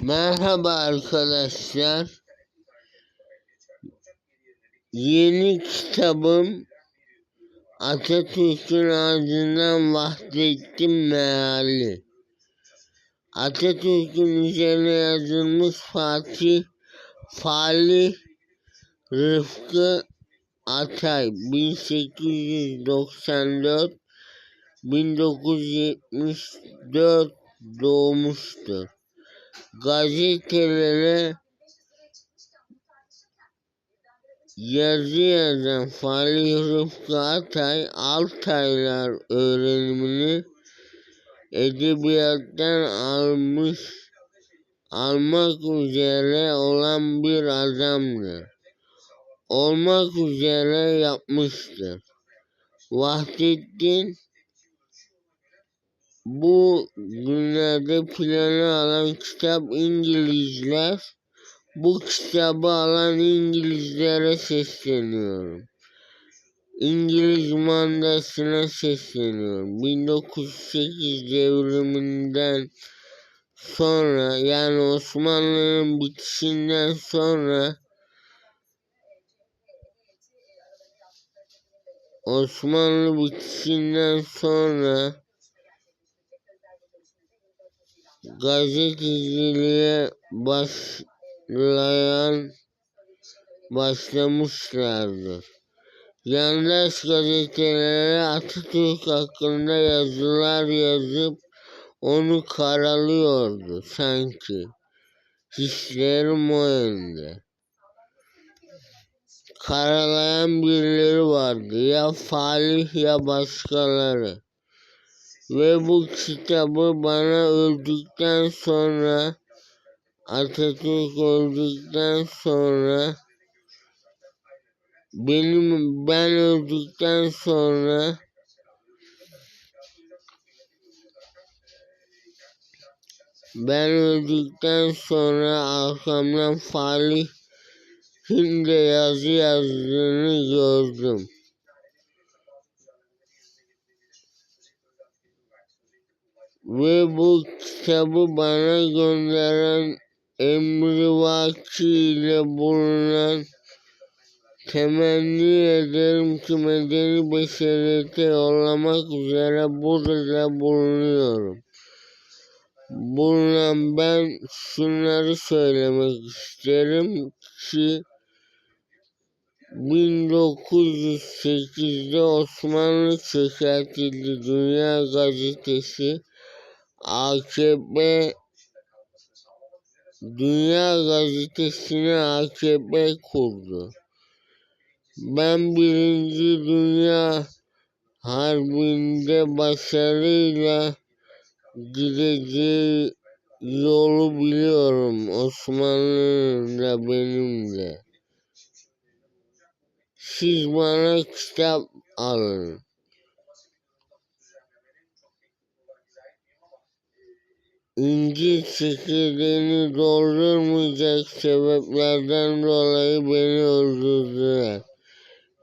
Merhaba arkadaşlar. Yeni kitabım Atatürk'ün ardından Vahdettin Meali. Atatürk'ün üzerine yazılmış Fatih Fali Rıfkı Atay 1894 1974 doğmuştur. Gazetelere yazı yazan Falih Rıfkı Atay Altaylar öğrenimini edebiyattan almış almak üzere olan bir adamdır. Olmak üzere yapmıştır. Vahdettin bu günlerde planı alan kitap İngilizler. Bu kitabı alan İngilizlere sesleniyorum. İngiliz mandasına sesleniyorum. 1908 devriminden sonra yani Osmanlı'nın bitişinden sonra Osmanlı bitişinden sonra gazeteciliğe başlayan başlamışlardır. Yandaş gazetelere Atatürk hakkında yazılar yazıp onu karalıyordu sanki. Hislerim o yönde. Karalayan birileri vardı. Ya Falih ya başkaları. Ve bu kitabı bana öldükten sonra Atatürk öldükten sonra benim ben öldükten sonra ben öldükten sonra arkamdan Falih'in de yazı yazdığını gördüm. Ve bu kitabı bana gönderen Emri Vaki ile bulunan temenni ederim ki medeni beşeriyete yollamak üzere burada bulunuyorum. Bulunan ben şunları söylemek isterim ki 1908'de Osmanlı çökertildi. Dünya Gazetesi AKP Dünya Gazetesi'ni AKP kurdu. Ben Birinci Dünya Harbi'nde başarıyla gideceği yolu biliyorum. Osmanlı'nın da benim de. Siz bana kitap alın. İncir çekirdeğini doldurmayacak sebeplerden dolayı beni öldürdüler.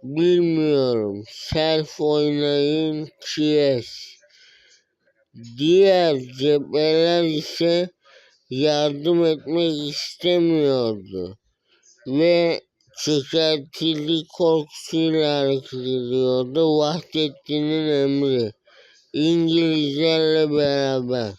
Bilmiyorum. Self oynayın Kiyes. Diğer cepheler ise yardım etmek istemiyordu. Ve çökertildi korkusuyla hareket ediyordu. Vahdettin'in emri. İngilizlerle beraber.